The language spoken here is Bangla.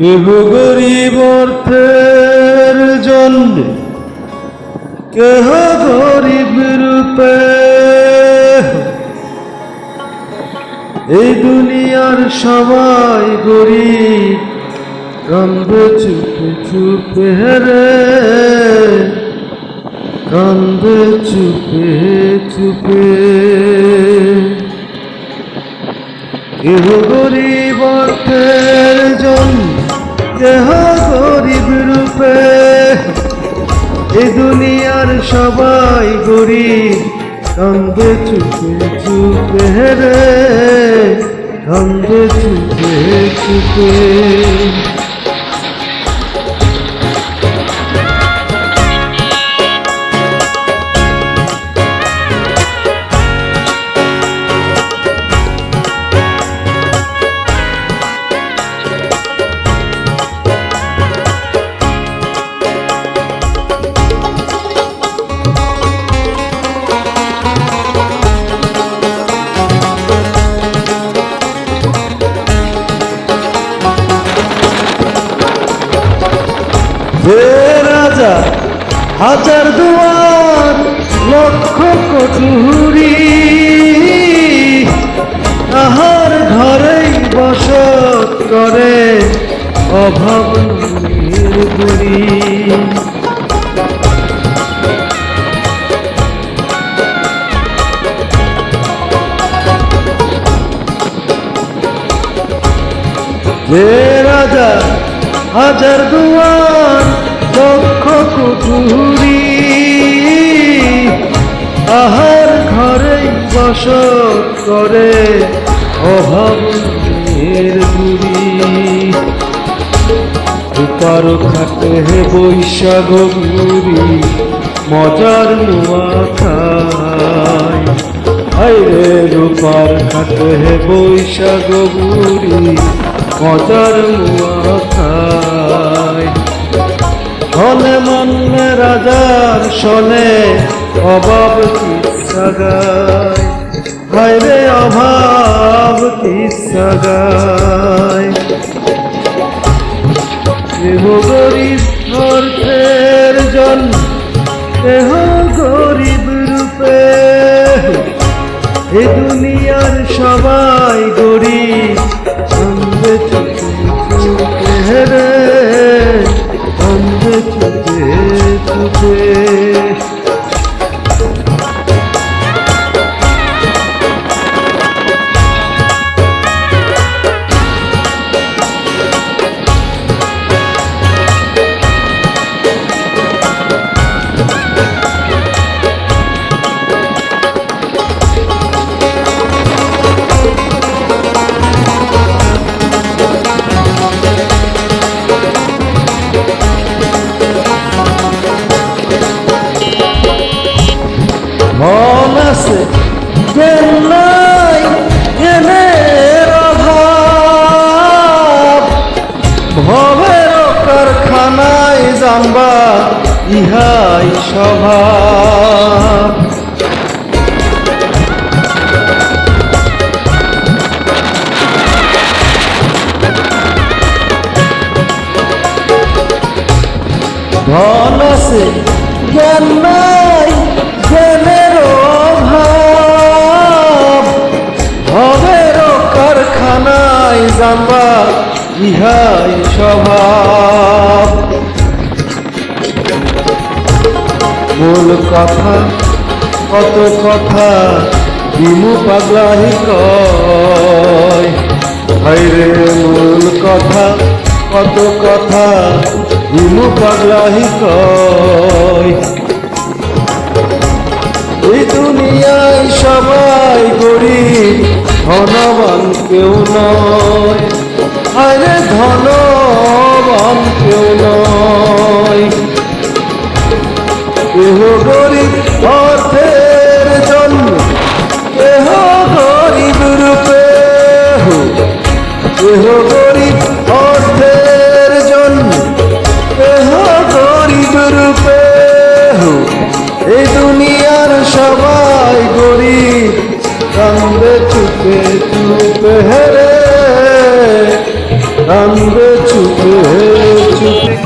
কেহ গরিব অর্থের জন্য, কেহ গরিব রূপে এই দুনিয়ার সবাই গরিব, কান্দে চুপে চুপে রে, কান্দে চুপে চুপে। কেহ গরিব অর্থের জন্য কেহ গরিব রূপে এ দুনিয়ার সবাই গরিব কান্দে চুপে চুপে রে কান্দে চুপে চুপে। হে রাজা হাজার দুয়ার লক্ষ কটুরি তাহার ঘরেই বসত করে অভাব নির্গুরি হে রাজা হাজার দুয়ার লক্ষ কুঠুরি আহার ঘরে বসত করে অভাব গুরি উপার খাটে হে বৈশাখ গুরি মজার নোয়া খায়। হায় রে রূপার খাটে হে বৈশাখ গুরি মজার নোয়া খায় ধনে মনে রাজার, শোনে অভাব কিসা গায় হায় রে অভাব কিসা গায় কেহ গরিব অর্থের জন্য কেহ গরিব রূপে। এ দুনিয়ার সবাই গরিব চুপে মন আছে জ্ঞান ভবের কারখানায় জানবা ইহাই স্বভাব ধন আছে জ্ঞান নাই জানবা ইহাই স্বভাব। মূল কথা, কত কথা বিমু পাগলাহি কয়। হাইরে মূল কথা, কত কথা বিমু পাগলাহি কয়। এই দুনিয়ায় সবাই ধনবান কেউ নয়। আরে ধনবান কেউ নয়। কেহ গরিব অর্থের জন্য, কেহ গরিব রূপে। কেহ গরিব অর্থের হেরে কান্দে চুপে সুখে